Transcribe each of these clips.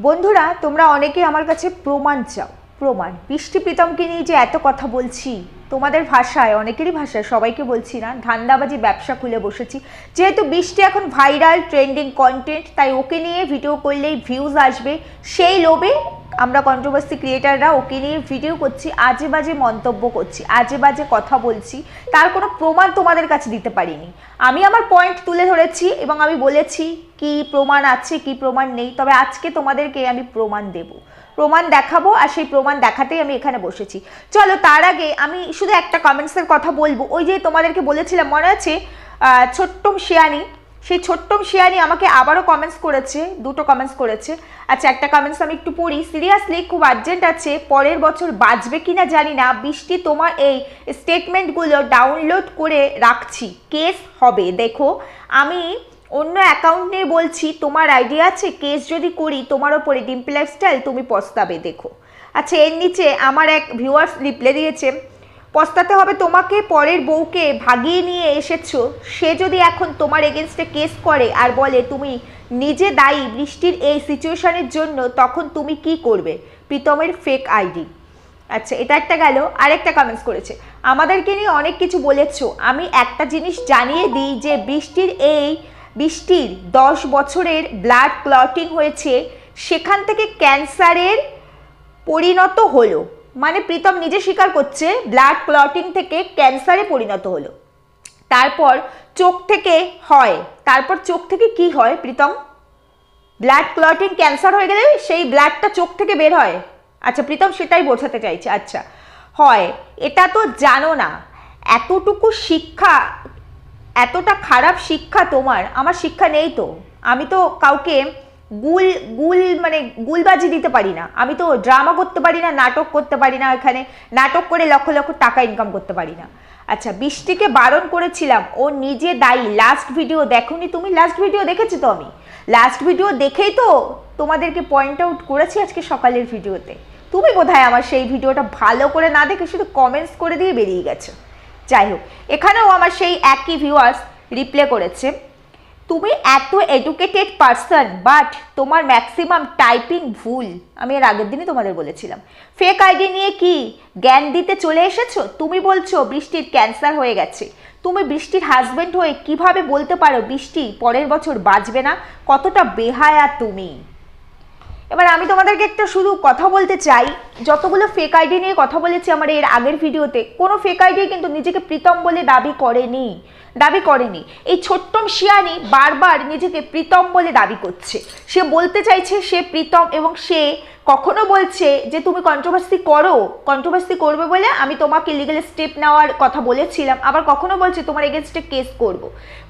বন্ধুরা, তোমরা অনেকে আমার কাছে প্রমাণ চাও। প্রমাণ। বৃষ্টি প্রীতমকে নিয়ে যে এত কথা বলছি। তোমাদের ভাষায়, অনেকেরই ভাষায়, সবাইকে বলছি না, ধান্দাবাজি ব্যবসা খুলে বসেছি। যেহেতু বৃষ্টি এখন ভাইরাল ট্রেন্ডিং কন্টেন্ট তাই ওকে নিয়ে ভিডিও করলেই ভিউজ আসবে। সেই লোভে আমরা কন্ট্রোভার্সি ক্রিয়েটাররা ওকে নিয়ে ভিডিও করছি, আজে বাজে মন্তব্য করছি, আজে বাজে কথা বলছি। তার কোনো প্রমাণ তোমাদের কাছে দিতে পারিনি। আমি আমার পয়েন্ট তুলে ধরেছি এবং আমি বলেছি, কি প্রমাণ আছে, কি প্রমাণ নেই, তবে আজকে তোমাদেরকে আমি প্রমাণ দেব। প্রমাণ দেখাবো আর সেই প্রমাণ দেখাতেই আমি এখানে বসেছি। চলো তার আগে আমি শুধু একটা কমেন্টসের কথা বলব। ওই যে তোমাদেরকে বলেছিলাম, মনে আছে? ছোট্টম শিয়ানি। সেই ছোট্টম শিয়ানি আমাকে আবারও কমেন্টস করেছে, দুটো কমেন্টস করেছে। আচ্ছা একটা কমেন্টস আমি একটু পড়ি। সিরিয়াসলি খুব আর্জেন্ট আছে, পরের বছর বাঁচবে কি না জানি না। বৃষ্টি তোমার এই স্টেটমেন্টগুলো ডাউনলোড করে রাখছি। কেস হবে, দেখো। আমি অন্য অ্যাকাউন্ট নিয়ে বলছি, তোমার আইডিয়া আছে? কেস যদি করি, তোমার ওপরে ডিম্পল লাইফস্টাইল তুমি পস্তাবে, দেখো। আচ্ছা এর নিচে আমার এক ভিউয়ার্স রিপ্লে দিয়েছে, পস্তাতে হবে তোমাকে, পরের বউকে ভাগিয়ে নিয়ে এসেছ। সে যদি এখন তোমার এগেনস্টে কেস করে আর বলে, তুমি নিজে দায়ী বৃষ্টির এই সিচুয়েশনের জন্য, তখন তুমি কি করবে? প্রীতমের ফেক আইডি আচ্ছা এটা একটা গেল, আরেকটা কমেন্টস করেছে, আমাদেরকে নিয়ে অনেক কিছু বলেছ। আমি একটা জিনিস জানিয়ে দিই যে, বৃষ্টির এই বৃষ্টির দশ বছরের ব্লাড ক্লটিং হয়েছে, সেখান থেকে ক্যান্সারের পরিণত হলো। মানে প্রীতম নিজে স্বীকার করছে ব্লাড ক্লটিং থেকে ক্যান্সারে পরিণত হলো। তারপর চোখ থেকে হয়। তারপর চোখ থেকে কি হয় প্রীতম? ব্লাড ক্লটিং ক্যান্সার হয়ে গেলে সেই ব্লাডটা চোখ থেকে বের হয়। আচ্ছা প্রীতম সেটাই বোঝাতে চাইছে। আচ্ছা হয়। এটা তো জানো না। এতটুকু শিক্ষা এতটা খারাপ শিক্ষা তোমার? আমার শিক্ষা নেই তো। আমি তো কাউকে গুল গুল মানে গুলবাজি দিতে পারি না। আমি তো ড্রামা করতে পারি না, নাটক করতে পারি না এখানে। নাটক করে লক্ষ লক্ষ টাকা ইনকাম করতে পারি না। আচ্ছা বৃষ্টিকে বারণ করেছিলাম। ও নিজে দায়ী। লাস্ট ভিডিও দেখোনি তুমি? লাস্ট ভিডিও দেখেছি তো আমি? লাস্ট ভিডিও দেখেই তো তোমাদেরকে পয়েন্ট আউট করেছি আজকে সকালের ভিডিওতে তুমি বোধহয় আমার সেই ভিডিওটা ভালো করে না দেখে শুধু কমেন্টস করে দিয়ে বেরিয়ে গেছো। যাই হোক, এখানেও আমার সেই একই ভিউয়ার্স রিপ্লে করেছে। তুমি এত এডুকেটেড পারসন বাট তোমার ম্যাক্সিমাম টাইপিং ভুল। আমি এর আগের দিনই তোমাদের বলেছিলাম। ফেক আইডি নিয়ে কি জ্ঞান দিতে চলে এসেছ? তুমি বলছো বৃষ্টির ক্যান্সার হয়ে গেছে। তুমি বৃষ্টির হাজব্যান্ড হয়ে কীভাবে বলতে পারো বৃষ্টি পরের বছর বাঁচবে না? কতটা বেহায়া তুমি। এবার আমি তোমাদেরকে একটা শুধু কথা বলতে চাই। যতগুলো ফেক আইডি নিয়ে কথা বলেছি আমার এর আগের ভিডিওতে, কোনো ফেক আইডি কিন্তু নিজেকে প্রীতম বলে দাবি করেনি দাবি করেনি। এই ছোট্টম শিয়ানি বারবার নিজেকে প্রীতম বলে দাবি করছে। সে বলতে চাইছে সে প্রীতম এবং সে কখনো বলছে যে, তুমি কন্ট্রোভার্সি করো কন্ট্রোভার্সি করবে বলে আমি তোমাকে লিগাল স্টেপ নেওয়ার কথা বলেছিলাম। আবার কখনো বলছে, তোমার এগেনস্টে কেস করব।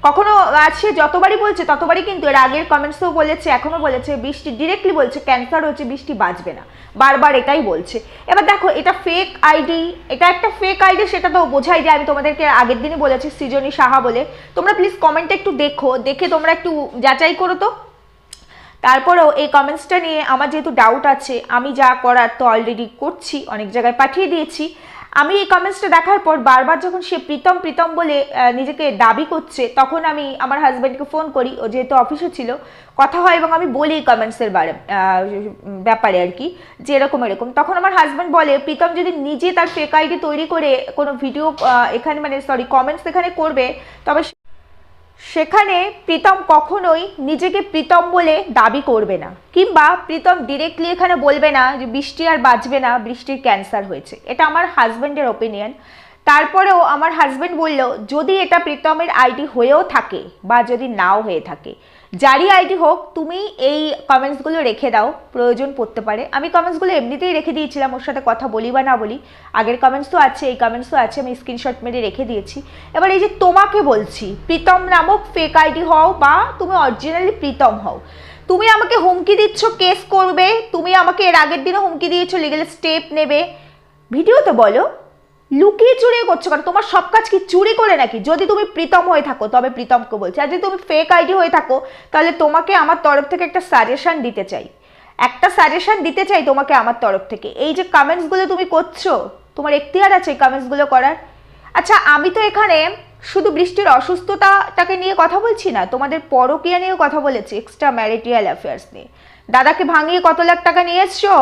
কখনো আর সে যতবারই বলছে, ততবারই কিন্তু এর আগের কমেন্টসেও বলেছে এখনও বলেছে, বৃষ্টি ডিরেক্টলি বলছে ক্যান্সার হচ্ছে, বৃষ্টি বাঁচবে না। বারবার এটাই বলছে। এবার দেখো, এটা ফেক আইডি এটা একটা ফেক আইডি সেটা তো বোঝাই যে আমি তোমাদেরকে আগের দিনই বলেছি, সৃজনী সাহা বলে। তোমরা প্লিজ কমেন্টে একটু দেখো, দেখে তোমরা একটু যাচাই করো তো। তারপরেও এই কমেন্টসটা নিয়ে আমার যেহেতু ডাউট আছে, আমি যা করার তো অলরেডি করছি, অনেক জায়গায় পাঠিয়ে দিয়েছি। আমি এই কমেন্টসটা দেখার পর বারবার যখন সে প্রীতম প্রীতম বলে নিজেকে দাবি করছে, তখন আমি আমার হাজব্যান্ডকে ফোন করি, ও যেহেতু অফিসে ছিল, কথা হয় এবং আমি বলি কমেন্টসের বারে ব্যাপারে আর কি, যে এরকম এরকম। তখন আমার হাজব্যান্ড বলে, প্রীতম যদি নিজে তার ফেক আইডি তৈরি করে কোনো ভিডিও এখানে মানে সরি কমেন্টস এখানে করবে, তবে সেখানে প্রীতম কখনোই নিজেকে প্রীতম বলে দাবি করবে না, কিংবা প্রীতম ডিরেক্টলি এখানে বলবে না যে বৃষ্টি আর বাঁচবে না, বৃষ্টির ক্যান্সার হয়েছে। এটা আমার হাজব্যান্ডের ওপিনিয়ন তারপরেও আমার হাজব্যান্ড বলল, যদি এটা প্রীতমের আইডি হয়েও থাকে বা যদি নাও হয়ে থাকে যারই আইডি হোক, তুমি এই কমেন্টসগুলো রেখে দাও, প্রয়োজন পড়তে পারে। আমি কমেন্টসগুলো এমনিতেই রেখে দিয়েছিলাম, ওর সাথে কথা বলি বা না বলি। আগের কমেন্টস তো আছে, এই কমেন্টস তো আছে, আমি স্ক্রিনশট মেরে রেখে দিয়েছি। এবার এই যে তোমাকে বলছি, প্রীতম নামক ফেক আইডি হও বা তুমি অরিজিনালি প্রীতম হও। তুমি আমাকে হুমকি দিচ্ছ কেস করবে, তুমি আমাকে এর আগের দিনও হুমকি দিয়েছ লিগেল স্টেপ নেবে। ভিডিও তো বলো লুকিয়ে চুরি করছ কারণ তোমার সব কাজ কি চুরি করে নাকি? যদি তুমি প্রীতম হয়ে থাকো, তবে প্রীতমকে বলছি। আর যদি তুমি ফেক আইডি হয়ে থাকো, তাহলে তোমাকে আমার তরফ থেকে একটা সাজেশন দিতে চাই। একটা সাজেশন দিতে চাই তোমাকে আমার তরফ থেকে। এই যে কমেন্টসগুলো তুমি করছ, তোমার এখতিয়ার আছে এই কমেন্টসগুলো করার? আচ্ছা আমি তো এখানে শুধু বৃষ্টির অসুস্থতাটাকে নিয়ে কথা বলছি না, তোমাদের পরকীয়া নিয়েও কথা বলেছি এক্সট্রা ম্যারিটিয়াল অ্যাফেয়ার্স নিয়ে। দাদাকে ভাঙিয়ে কত লাখ টাকা নিয়ে এসছো?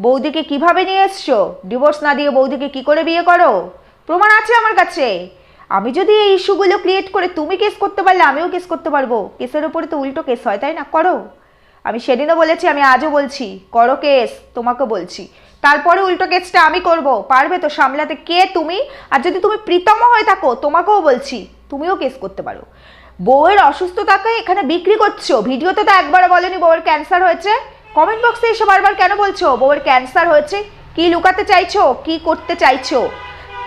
বৌদিকে কীভাবে নিয়ে এসছো? ডিভোর্স না দিয়ে বৌদিকে কি করে বিয়ে করো? প্রমাণ আছে আমার কাছে। আমি যদি এই ইস্যুগুলো ক্রিয়েট করে তুমি কেস করতে পারলে আমিও কেস করতে পারব। কেসের উপরে তো উল্টো কেস হয়, তাই না? করো। আমি সেদিনও বলেছি, আমি আজও বলছি, করো কেস তোমাকে বলছি। তারপরে উল্টো কেসটা আমি করব। পারবে তো সামলাতে কে তুমি? আর যদি তুমি প্রীতম হয়ে থাকো, তোমাকেও বলছি, তুমিও কেস করতে পারো। বউয়ের অসুস্থতাকে এখানে বিক্রি করছ। ভিডিওতে তো একবারও বলেনি বউয়ের ক্যান্সার হয়েছে। কমেন্ট বক্সে এসে বারবার কেন বলছো? বউয়ের ক্যান্সার হয়েছে। কি লুকাতে চাইছো? কি করতে চাইছো?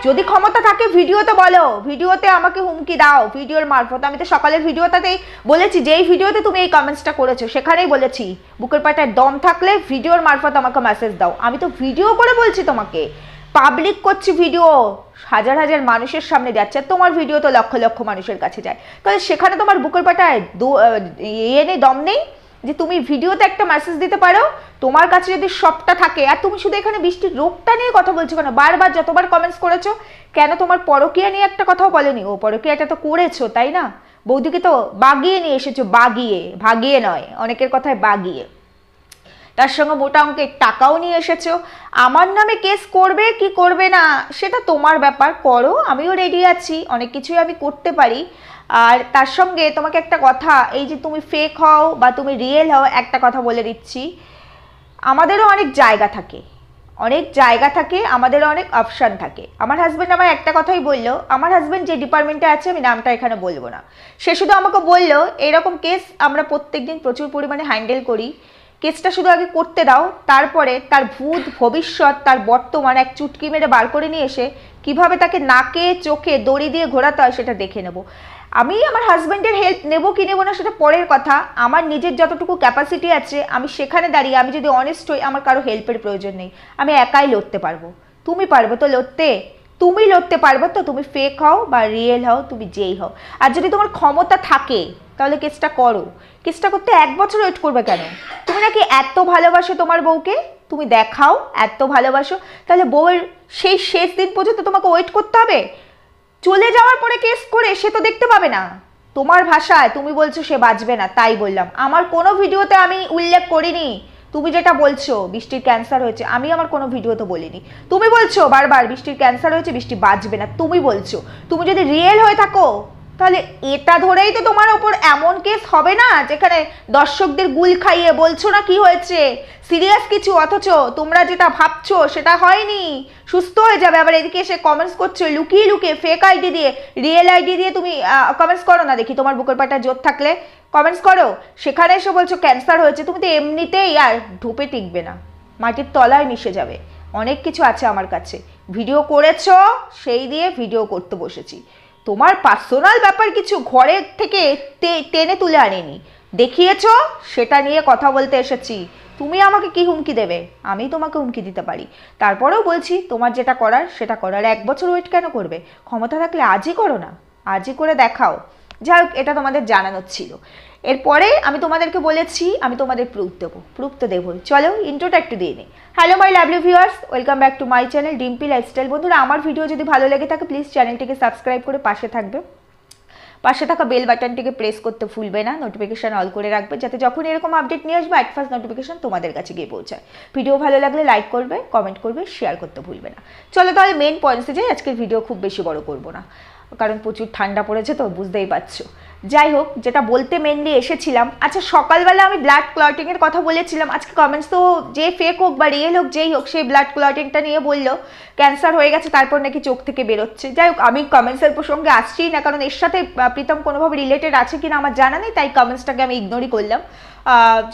যদি ক্ষমতা থাকে ভিডিওতে বলো। ভিডিওতে আমাকে হুমকি দাও। ভিডিওর মারফত। আমি তো সকালের ভিডিওটাতেই বলেছি যেই ভিডিওতে তুমি এই কমেন্টসটা করেছ সেখানেই বলেছি বুকের পাটায় দম থাকলে ভিডিওর মারফত আমাকে মেসেজ দাও। আমি তো ভিডিও করে বলছি তোমাকে। পাবলিক করছি ভিডিও হাজার হাজার মানুষের সামনে যাচ্ছে তোমার ভিডিও তো লক্ষ লক্ষ মানুষের কাছে যায়। তাহলে সেখানে তোমার বুকের পাটায় দু- আহ, ইয়ে দম নেই? যে তুমি ভিডিওতে একটা মেসেজ দিতে পারো, তোমার কাছে যদি সবটা থাকে, আর তুমি শুধু এখানে বৃষ্টির রোগটা নিয়ে কথা বলছো কেন? বারবার যতবার কমেন্টস করেছ, কেন তোমার পরকীয়া নিয়ে একটা কথাও বলেনি? ও পরকীয়াটা তো করেছ, তাই না? বৌদিকে তো বাগিয়ে নিয়ে এসেছ, বাগিয়ে, ভাগিয়ে নয়, অনেকের কথায় বাগিয়ে। তার সঙ্গে মোটা অঙ্কের টাকাও নিয়ে এসেছ। আমার নামে কেস করবে কি করবে না, সেটা তোমার ব্যাপার। করো, আমিও রেডি আছি, অনেক কিছুই আমি করতে পারি। আর তার সঙ্গে তোমাকে একটা কথা, এই যে তুমি ফেক হও বা তুমি রিয়েল হও, একটা কথা বলে দিচ্ছি। আমাদেরও অনেক জায়গা থাকে। অনেক জায়গা থাকে, আমাদেরও অনেক অপশান থাকে। আমার হাজব্যান্ড আমার একটা কথাই বলল, আমার হাজব্যান্ড যে ডিপার্টমেন্টে আছে, আমি নামটা এখানে বলব না। সে শুধু আমাকে বলল, এরকম কেস আমরা প্রত্যেক দিন প্রচুর পরিমাণে হ্যান্ডেল করি। কেসটা শুধু আগে করতে দাও, তারপরে তার ভূত ভবিষ্যৎ, তার বর্তমান এক চুটকি মেরে বার করে নিয়ে এসে কীভাবে তাকে নাকে, চোখে দড়ি দিয়ে ঘোরাতে হয় সেটা দেখে নেব। আমি আমার হাজব্যান্ডের হেল্প নেব কি নেব না সেটা পরের কথা। আমার নিজের যতটুকু ক্যাপাসিটি আছে, আমি সেখানে দাঁড়িয়ে আমি যদি অনেস্ট হই, আমার কারও হেল্পের প্রয়োজন নেই। আমি একাই লড়তে পারব। তুমি পারবে তো লড়তে? তুমি লড়তে পারবে তো তুমি ফেক হও বা রিয়েল হও, তুমি যেই হও। আর যদি তোমার ক্ষমতা থাকে, তাহলে কেসটা করো। কেসটা করতে এক বছর ওয়েট করবে কেন? তুমি নাকি এত ভালোবাসো তোমার বউকে? তুমি দেখাও, এত ভালোবাসো। তাহলে বউয়ের সেই শেষ দিন পর্যন্ত তোমাকে ওয়েট করতে হবে? চলে যাওয়ার পরে কেস করে সে তো দেখতে পাবে না। তোমার ভাষায় তুমি বলছো সে বাঁচবে না, তাই বললাম। আমার কোনো ভিডিওতে আমি উল্লেখ করিনি। তুমি যেটা বলছো, বৃষ্টির ক্যান্সার হয়েছে, আমি আমার কোনো ভিডিও তো বলিনি। তুমি বলছো বারবার, বৃষ্টির ক্যান্সার হয়েছে, বৃষ্টি বাঁচবে না, তুমি বলছো। তুমি যদি রিয়েল হয়ে থাকো তাহলে এটা ধরেই তো তোমার ওপর এমন কেস হবে না, যেখানে দর্শকদের গুল খাইয়ে বলছো না কি হয়েছে? সিরিয়াস কিছু, অথচ তোমরা যেটা ভাবছ সেটা হয়নি। সুস্থ হয়ে যাবে। আবার এদিকে এসে কমেন্টস করছ, লুকিয়ে লুকিয়ে ফেক আইডি দিয়ে রিয়েল আইডি দিয়ে তুমি কমেন্টস করো না। দেখি তোমার বুকের পাটা জোর থাকলে কমেন্টস করো। সেখানে এসে বলছো ক্যান্সার হয়েছে। তুমি তো এমনিতেই, আর ধূপে টিকবে না। মাটির তলায় মিশে যাবে। অনেক কিছু আছে আমার কাছে। ভিডিও করেছ, সেই দিয়ে ভিডিও করতে বসেছি। তোমার পার্সোনাল ব্যাপার কিছু ঘরের থেকে টেনে তুলে আনিনি। দেখিয়েছ? সেটা নিয়ে কথা বলতে এসেছি। তুমি আমাকে কি হুমকি দেবে? আমি তোমাকে হুমকি দিতে পারি। তারপরেও বলছি, তোমার যেটা করার, সেটা করার। এক বছর ওয়েট কেন করবে? ক্ষমতা থাকলে আজই করো না। আজই করে দেখাও। যাই হোক, এটা তোমাদের জানানোর ছিল। এরপরে আমি তোমাদেরকে বলেছি, আমি তোমাদের প্রুফ দেবো প্রুফ তো দেবোই। চলো ইন্ট্রোটা একটু দিয়ে নিই। Hello my lovely viewers welcome back to my channel Dimpi lifestyle বন্ধুরা, আমার ভিডিও যদি ভালো লেগে থাকে প্লিজ চ্যানেলটিকে সাবস্ক্রাইব করে পাশে থাকবে। পাশে থাকা বেল বাটনটিকে প্রেস করতে ভুলবে না নোটিফিকেশন অল করে রাখবে, যাতে যখন এরকম আপডেট নিয়ে আসবে অ্যাট ফার্স্ট নোটিফিকেশন তোমাদের কাছে গিয়ে পৌঁছায়। ভিডিও ভালো লাগলে লাইক করবে কমেন্ট করবে শেয়ার করতে ভুলবে না। চলো তাহলে মেন পয়েন্টসে যাই, আজকের ভিডিও খুব বেশি বড় করব না। কারণ প্রচুর ঠান্ডা পড়েছে তো, বুঝতেই পারছ। যাই হোক যেটা বলতে মেনলি এসেছিলাম। আচ্ছা সকালবেলা আমি ব্লাড ক্লটিংয়ের কথা বলেছিলাম। আজকে কমেন্টস তো যে ফেক হোক বা রিয়েল হোক, যেই হোক সেই ব্লাড ক্লটিংটা নিয়ে বলল। ক্যান্সার হয়ে গেছে, তারপর নাকি চোখ থেকে বেরোচ্ছে। যাই হোক আমি কমেন্টসের প্রসঙ্গে আসছি না, কারণ এর সাথে প্রীতম কোনোভাবে রিলেটেড আছে কিনা আমার জানা নেই, তাই কমেন্টসটাকে আমি ইগনোরই করলাম।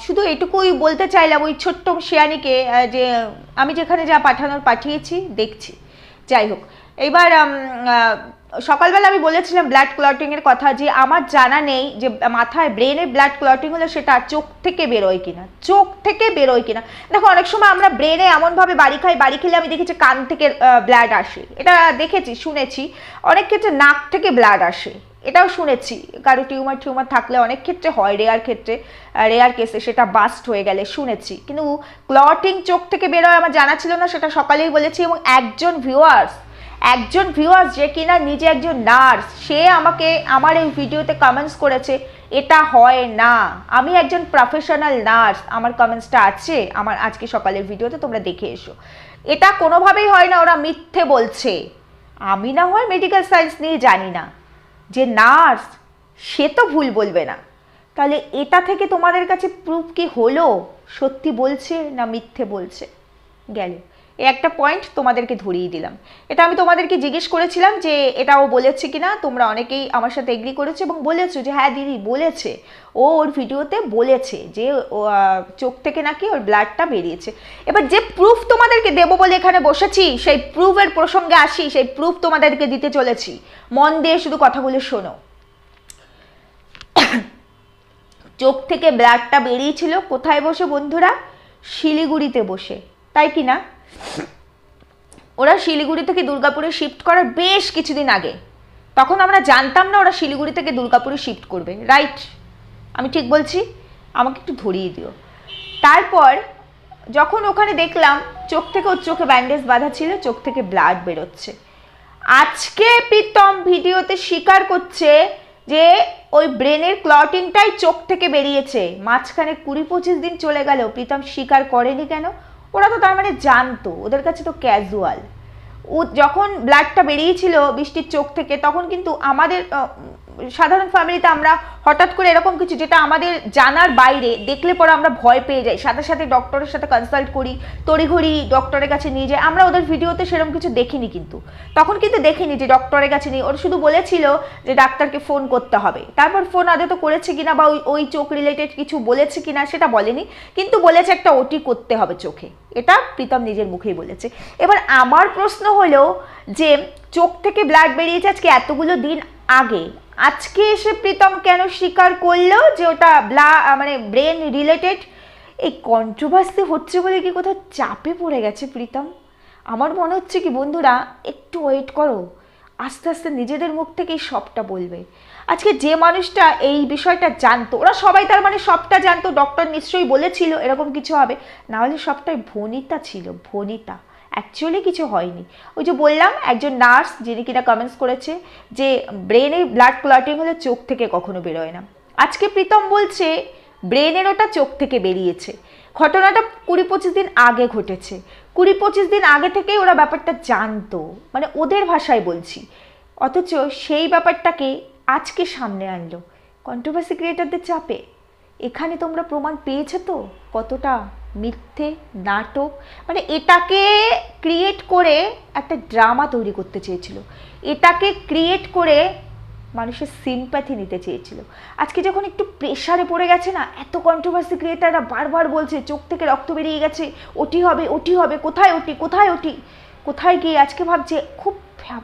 শুধু এটুকুই বলতে চাইলাম ওই ছোট্ট শিয়ানিকে যে আমি যেখানে যা পাঠানোর পাঠিয়েছি, দেখছি। যাই হোক এবার সকালবেলা আমি বলেছিলাম ব্লাড ক্লটিং এর কথা যে আমার জানা নেই যে মাথায় ব্রেনে ব্লাড ক্লটিং হলে সেটা চোখ থেকে বেরোয় কিনা, চোখ থেকে বেরোয় কিনা। দেখো, অনেক সময় আমরা ব্রেনে এমনভাবে বাড়ি খাই, বাড়ি খেলে আমি দেখেছি কান থেকে ব্লাড আসে। এটা দেখেছি, শুনেছি। অনেক ক্ষেত্রে নাক থেকে ব্লাড আসে। এটাও শুনেছি। কারও টিউমার টিউমার থাকলে অনেক ক্ষেত্রে হয় রেয়ার ক্ষেত্রে রেয়ার কেসে সেটা বাস্ট হয়ে গেলে শুনেছি। কিন্তু ক্লটিং চোখ থেকে বেরোয় আমার জানা ছিল না, সেটা সকালেই বলেছি এবং একজন ভিউয়ার্স একজন ভিউয়ার্স যে কিনা নিজে একজন নার্স সে আমাকে আমার এই ভিডিওতে কমেন্টস করেছে, এটা হয় না। আমি একজন প্রফেশনাল নার্স আমার কমেন্টসটা আছে, আমার আজকে সকালের ভিডিওতে তোমরা দেখে এসো। এটা কোনোভাবেই হয় না ওরা মিথ্যে বলছে। আমি না হয় মেডিকেল সায়েন্স নিয়ে জানি না। যে নার্স সে তো ভুল বলবে না। তাহলে এটা থেকে তোমাদের কাছে প্রুফ কি হলো? সত্যি বলছে না মিথ্যে বলছে? গেল। একটা পয়েন্ট তোমাদেরকে ধরিয়ে দিলাম। এটা আমি তোমাদেরকে জিজ্ঞেস করেছিলাম যে এটা ও বলেছে কিনা, তোমরা অনেকেই আমার সাথে এগ্রি করেছ এবং বলেছ যে হ্যাঁ দিদি বলেছে। ও ওর ভিডিওতে বলেছে যে চোখ থেকে নাকি ওর ব্লাডটা বেরিয়েছে। এবার যে প্রুফ তোমাদেরকে দেবো বলে এখানে বসেছি, সেই প্রুফের প্রসঙ্গে আসি, সেই প্রুফ তোমাদেরকে দিতে চলেছি। মন দিয়ে শুধু কথাগুলো শোনো। চোখ থেকে ব্লাডটা বেরিয়েছিল। কোথায় বসে বন্ধুরা? শিলিগুড়িতে বসে। তাই কি না? ওরা শিলিগুড়ি থেকে দুর্গাপুরে শিফট করার বেশ কিছুদিন আগে। তখন আমরা জানতাম না ওরা শিলিগুড়ি থেকে দুর্গাপুরে শিফট করবে। রাইট আমি ঠিক বলছি? আমাকে একটু ধরিয়ে দিও। তারপর যখন ওখানে দেখলাম চোখ থেকে ওর চোখে ব্যান্ডেজ বাঁধা ছিল, চোখ থেকে ব্লাড বেরোচ্ছে। আজকে প্রীতম ভিডিওতে স্বীকার করছে যে ওই ব্রেনের ক্লটিংটাই চোখ থেকে বেরিয়েছে। মাঝখানে কুড়ি পঁচিশ দিন চলে গেল। প্রীতম স্বীকার করেনি কেন? ওরা তো তার মানে জানতো, ওদের কাছে তো ক্যাজুয়াল ও যখন ব্লাডটা বেরিয়েছিল বৃষ্টির চোখ থেকে, তখন কিন্তু আমাদের সাধারণ ফ্যামিলিতে আমরা হঠাৎ করে এরকম কিছু যেটা আমাদের জানার বাইরে, দেখলে পরে আমরা ভয় পেয়ে যাই। সাথে সাথে ডক্টরের সাথে কনসাল্ট করি, তড়িঘড়ি ডক্টরের কাছে নিয়ে যাই। আমরা ওদের ভিডিওতে সেরকম কিছু দেখিনি কিন্তু। তখন কিন্তু দেখিনি যে ডক্টরের কাছে নিয়ে, ওরা শুধু বলেছিল যে ডাক্তারকে ফোন করতে হবে। তারপর ফোন আদে তো করেছে কিনা বা ওই ওই চোখ রিলেটেড কিছু বলেছে কিনা সেটা বলেনি। কিন্তু বলেছে একটা ওটি করতে হবে চোখে। এটা প্রীতম নিজের মুখেই বলেছে। এবার আমার প্রশ্ন হলো যে, চোখ থেকে ব্লাড বেরিয়েছে আজকে এতগুলো দিন আগে। আজকে এসে প্রীতম কেন স্বীকার করল যে ওটা ব্লা মানে ব্রেন রিলেটেড এই কন্ট্রোভার্সি হচ্ছে বলে কি কোথাও চাপে পড়ে গেছে প্রীতম? আমার মনে হচ্ছে কি বন্ধুরা, একটু ওয়েট করো। আস্তে আস্তে নিজেদের মুখ থেকেই সবটা বলবে। আজকে যে মানুষটা এই বিষয়টা জানতো, ওরা সবাই তার মানে সবটা জানতো ডক্টর নিশ্চয়ই বলেছিল, এরকম কিছু হবে। না হলে সবটাই ভনিতা ছিল, ভনিতা। অ্যাকচুয়ালি কিছু হয়নি। ওই যে বললাম, একজন নার্স যিনি কিনা কমেন্টস করেছে যে ব্রেনে ব্লাড ক্লটিং হলে চোখ থেকে কখনো বেরোয় না। আজকে প্রীতম বলছে ব্রেনের ওটা চোখ থেকে বেরিয়েছে। ঘটনাটা কুড়ি পঁচিশ দিন আগে ঘটেছে। কুড়ি পঁচিশ দিন আগে থেকেই ওরা ব্যাপারটা জানতো। মানে ওদের ভাষায় বলছি। অথচ সেই ব্যাপারটাকে আজকে সামনে আনলো। কন্ট্রোভার্সি ক্রিয়েটারদের চাপে। এখানে তোমরা প্রমাণ পেয়েছ তো কতটা? মিথ্যে, নাটক মানে এটাকে ক্রিয়েট করে একটা ড্রামা তৈরি করতে চেয়েছিল। এটাকে ক্রিয়েট করে মানুষের সিম্প্যাথি নিতে চেয়েছিল। আজকে যখন একটু প্রেশারে পড়ে গেছে না, এত কন্ট্রোভার্সি ক্রিয়েটাররা বারবার বলছে, চোখ থেকে রক্ত বেরিয়ে গেছে, ওটি হবে ওটি হবে, কোথায় ওটি কোথায় ওটি? কোথায় গিয়ে আজকে ভাবছে, খুব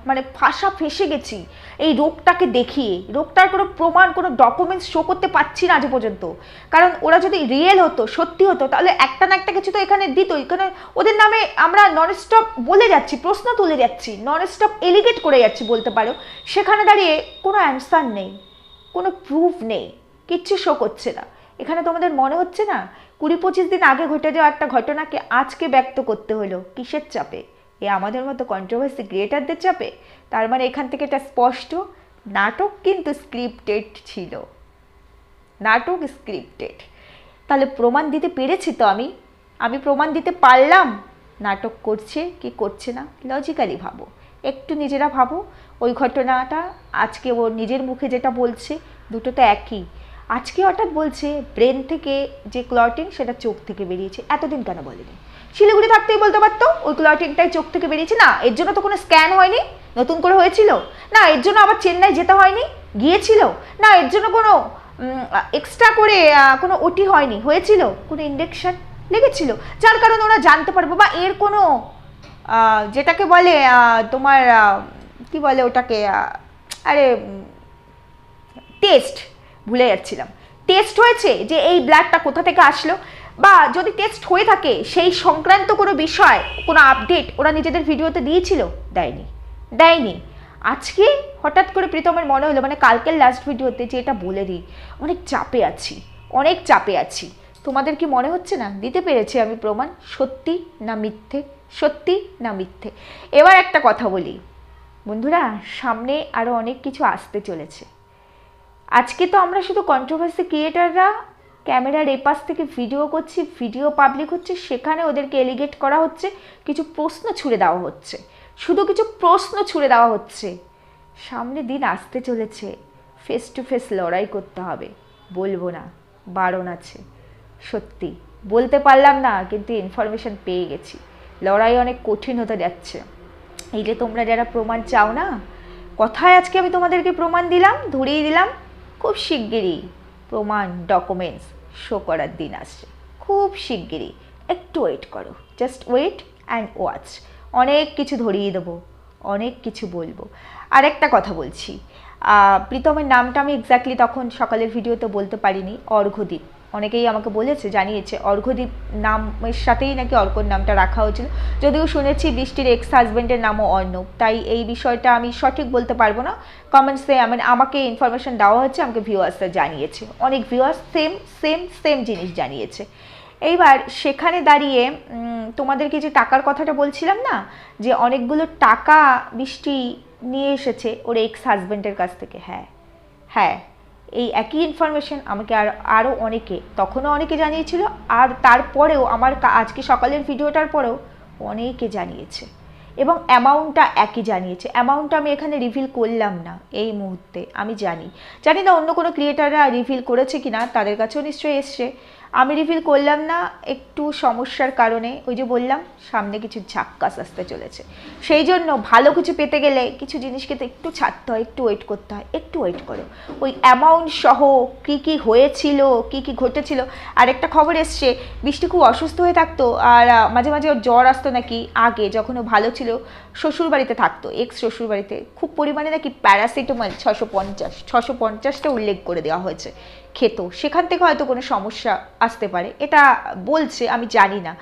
মানে ফাঁসা ফেসে গেছি। এই রোগটাকে দেখিয়ে। রোগটার কোনো প্রমাণ, কোনো ডকুমেন্টস শো করতে পারছি না আজ পর্যন্ত। কারণ ওরা যদি রিয়েল হতো, সত্যি হতো, তাহলে একটা না একটা কিছু তো এখানে দিতই। এখানে ওদের নামে আমরা নন স্টপ বলে যাচ্ছি, প্রশ্ন তুলে যাচ্ছি নন স্টপ এলিগেট করে যাচ্ছি বলতে পারো। সেখানে দাঁড়িয়ে কোনো অ্যান্সার নেই, কোনো প্রুফ নেই, কিচ্ছু শো করছে না। এখানে তোমাদের মনে হচ্ছে না? কুড়ি পঁচিশ দিন আগে ঘটে যাওয়া একটা ঘটনাকে আজকে ব্যক্ত করতে হলো, কিসের চাপে? এ আমাদের মতো কন্ট্রোভার্সি ক্রিয়েটারদের চাপে? তার মানে এখান থেকে এটা স্পষ্ট, নাটক কিন্তু স্ক্রিপ্টেড ছিল। নাটক স্ক্রিপ্টেড তাহলে প্রমাণ দিতে পেরেছি তো আমি? আমি প্রমাণ দিতে পারলাম? নাটক করছে কি করছে না? লজিক্যালি ভাবো। একটু নিজেরা ভাবো, ওই ঘটনাটা আজকে ও নিজের মুখে যেটা বলছে, দুটো তো একই। আজকে হঠাৎ বলছে ব্রেন থেকে যে ক্লটিং সেটা চোখ থেকে বেরিয়েছে। এতদিন কেন বলেনি? শিলিগুড়ি থাকতেই বলতে পারতো ওই ক্লটিংটাই চোখ থেকে বেরিয়েছে। না, এর জন্য তো কোনো স্ক্যান হয়নি, নতুন করে হয়েছিল। না, এর জন্য আবার চেন্নাই যেতে হয়নি, গিয়েছিল। না, এর জন্য কোনো এক্সট্রা করে কোনো ওটি হয়নি, হয়েছিল, কোনো ইন্ডেকশন লেগেছিল। যার কারণে ওরা জানতে পারব বা এর কোনো যেটাকে বলে তোমার কি বলে ওটাকে আরে টেস্ট ভুলে যাচ্ছিলাম। টেস্ট হয়েছে যে এই ব্লাডটা কোথা থেকে আসলো? বা যদি টেস্ট হয়ে থাকে, সেই সংক্রান্ত কোনো বিষয়, কোনো আপডেট ওরা নিজেদের ভিডিওতে দিয়েছিল? দেয়নি। দেয়নি। আজকে হঠাৎ করে প্রীতমের মনে হলো মানে কালকের লাস্ট ভিডিওতে যে এটা বলে দিই, অনেক চাপে আছি, অনেক চাপে আছি। তোমাদের কি মনে হচ্ছে না? দিতে পেরেছি আমি প্রমাণ। সত্যি না মিথ্যে? সত্যি না মিথ্যে? এবার একটা কথা বলি। বন্ধুরা, সামনে আরও অনেক কিছু আসতে চলেছে। আজকে তো আমরা শুধু কন্ট্রোভার্সি ক্রিয়েটাররা ক্যামেরার এপাশ থেকে ভিডিও করছি, ভিডিও পাবলিক হচ্ছে, সেখানে ওদেরকে এলিগেট করা হচ্ছে, কিছু প্রশ্ন ছুড়ে দেওয়া হচ্ছে। শুধু কিছু প্রশ্ন ছুড়ে দেওয়া হচ্ছে। সামনে দিন আসতে চলেছে। ফেস টু ফেস লড়াই করতে হবে। বলব না, বারণ আছে। সত্যি, বলতে পারলাম না, কিন্তু ইনফরমেশন পেয়ে গেছি। লড়াই অনেক কঠিন হতে যাচ্ছে। এই যে তোমরা যারা প্রমাণ চাও না, কথায় আজকে আমি তোমাদেরকে প্রমাণ দিলাম, ধরিয়ে দিলাম, খুব শিগগিরই। প্রমাণ ডকুমেন্টস শো করার দিন আসছে। খুব শিগগিরই। একটু ওয়েট করো। জাস্ট ওয়েট অ্যান্ড ওয়াচ অনেক কিছু ধরিয়ে দেবো, অনেক কিছু বলব। আর একটা কথা বলছি। প্রীতমের নামটা আমি এক্স্যাক্টলি তখন সকালের ভিডিওতে বলতে পারিনি, অর্ঘ্যদীপ। অনেকেই আমাকে বলেছে, জানিয়েছে, অর্ঘ্যদীপ নামের সাথেই নাকি অর্কর নামটা রাখা হয়েছিল। যদিও শুনেছি বৃষ্টির এক্স হাজব্যান্ডের নামও অর্ণব। তাই এই বিষয়টা আমি সঠিক বলতে পারব না। কমেন্টসে মানে আমাকে ইনফরমেশন দেওয়া হচ্ছে আমাকে ভিউয়ার্সরা জানিয়েছে। অনেক ভিউয়ার্স সেম সেম সেম জিনিস জানিয়েছে। এইবার সেখানে দাঁড়িয়ে তোমাদেরকে যে টাকার কথাটা বলছিলাম না, যে অনেকগুলো টাকা বৃষ্টি নিয়ে এসেছে ওর এক্স হাজব্যান্ডের কাছ থেকে। হ্যাঁ হ্যাঁ। এই একই ইনফরমেশন আমাকে আর আরও অনেকে, তখনও অনেকে জানিয়েছিল, আর তারপরেও আমার আজকে সকালের ভিডিওটার পরেও অনেকে জানিয়েছে। এবং অ্যামাউন্টটা একই জানিয়েছে। অ্যামাউন্টটা আমি এখানে রিভিল করলাম না এই মুহূর্তে, আমি জানি। জানি না অন্য কোনো ক্রিয়েটাররা রিভিল করেছে কি না তাদের কাছেও নিশ্চয়ই এসছে। আমি রিভিল করলাম না, একটু সমস্যার কারণে, ওই যে বললাম, সামনে কিছু ঝাক্কাস আসতে চলেছে। সেই জন্য ভালো কিছু পেতে গেলে কিছু জিনিসকে তো একটু ছাড়তে হয়, একটু ওয়েট করতে হয়, একটু ওয়েট করো। ওই অ্যামাউন্ট সহ কী কী হয়েছিল, কী কী ঘটেছিল আর একটা খবর এসছে, বৃষ্টি খুব অসুস্থ হয়ে থাকতো, আর মাঝে মাঝে ওর জ্বর আসতো নাকি আগে, যখন ও ভালো ছিল শ্বশুর বাড়িতে থাকতো এক্স শ্বশুর বাড়িতে খুব পরিমাণে নাকি প্যারাসিটামল ছশো পঞ্চাশ ছশো পঞ্চাশটা উল্লেখ করে দেওয়া হয়েছে। খেত, সেখান থেকে হয়তো কোনো সমস্যা আসতে পারে। এটা বলছে, আমি জানি না।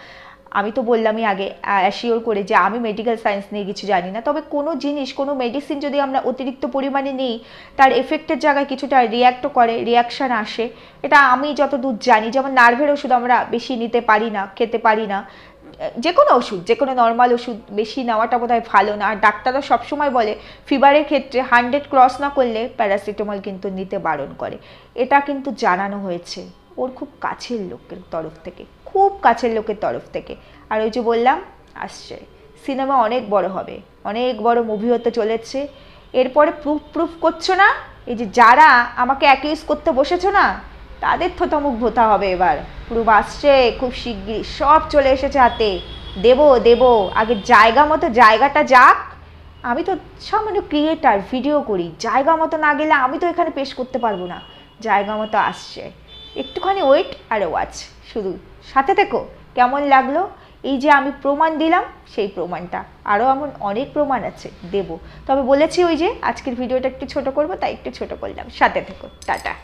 আমি তো বললামই আগে অ্যাসিওর করে যে আমি মেডিকেল সায়েন্স নিয়ে কিছু জানি না। তবে কোনো জিনিস, কোনো মেডিসিন যদি আমরা অতিরিক্ত পরিমাণে নিই, তার এফেক্টের জায়গায় কিছুটা রিয়্যাক্টও করে রিয়াকশান আসে। এটা আমি যতদূর জানি, যেমন নার্ভের ওষুধ আমরা বেশি নিতে পারি না, খেতে পারি না যে কোনো ওষুধ যে কোনো নর্মাল ওষুধ, বেশি নেওয়াটা বোধহয় ভালো না। আর ডাক্তাররা সবসময় বলে ফিভারের ক্ষেত্রে হান্ড্রেড ক্রস না করলে প্যারাসিটামল কিন্তু নিতে বারণ করে। এটা কিন্তু জানানো হয়েছে ওর খুব কাছের লোকের তরফ থেকে, খুব কাছের লোকের তরফ থেকে। আর ওই যে বললাম, আসছে। সিনেমা অনেক বড় হবে, অনেক বড় মুভি হতে চলেছে। এরপরে প্রুফ প্রুফ করছ না? এই যে যারা আমাকে অ্যাকিউজ করতে বসেছো না? তাদের থতমুখ ভোতা হবে এবার। প্রুফ আসছে, খুব শিগগিরই সব চলে এসেছে হাতে। দেবো দেবো, আগে জায়গা মতো জায়গাটা যাক। আমি তো সামান্য ক্রিয়েটার ভিডিও করি। জায়গা মতো না গেলে আমি তো এখানে পেশ করতে পারব না। জায়গা মতো আসছে। একটুখানি ওয়েট আর ওয়াচ শুধু। সাথে থেকো, কেমন লাগল? এই যে আমি প্রমাণ দিলাম, সেই প্রমাণটা। আরও এমন অনেক প্রমাণ আছে, দেব। তবে বলেছি ওই যে, আজকের ভিডিওটা একটু ছোট করব, তাই একটু ছোট করলাম। সাথে থেকো, টাটা।